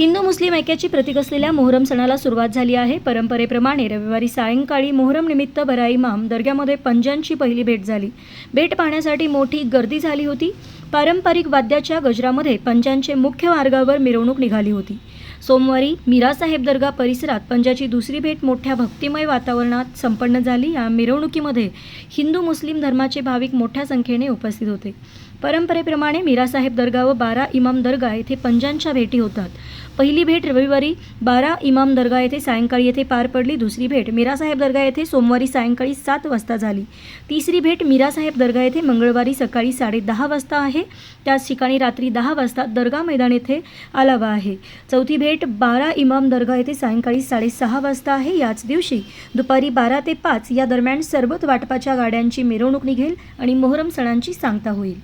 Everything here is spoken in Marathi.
हिंदू मुस्लिम ऐक्याची प्रतीक असलेल्या मोहरम सणाला सुरुवात झाली आहे. परंपरेप्रमाणे रविवारी सायंकाळी मोहरम निमित्त भराई माम दर्ग्यामध्ये पंजांची पहिली भेट झाली. भेट पाहण्यासाठी मोठी गर्दी झाली होती. पारंपरिक वाद्याच्या गजरामध्ये पंजांचे मुख्य मार्गावर मिरवणूक निघाली होती. सोमवारी मीरासाहेब दर्गा परिसरात पंजाची दुसरी भेट मोठ्या भक्तिमय वातावरणात संपन्न झाली. या मिरवणुकीमध्ये हिंदू मुस्लिम धर्माचे भाविक मोठ्या संख्येने उपस्थित होते. परंपरेप्रमाणे मीरासाहेब दर्गा व बारा इमाम दर्गा येथे पंजांच्या भेटी होतात. पहिली भेट रविवारी बारा इमाम दर्गा येथे सायंकाळी येथे पार पडली. दुसरी भेट मीरासाहेब दर्गा येथे सोमवारी सायंकाळी सात वाजता झाली. तिसरी भेट मीरासाहेब दर्गा येथे मंगळवारी सकाळी साडेदहा वाजता आहे. त्याच ठिकाणी रात्री दहा वाजता दर्गा मैदान येथे आलावा आहे. चौथी भेट बारा इमाम दर्गा येथे सायंकाळी साडेसहा वाजता आहे. याच दिवशी दुपारी बारा ते पाच या दरम्यान सरबत वाटपाच्या गाड्यांची मिरवणूक निघेल आणि मोहरम सणांची सांगता होईल.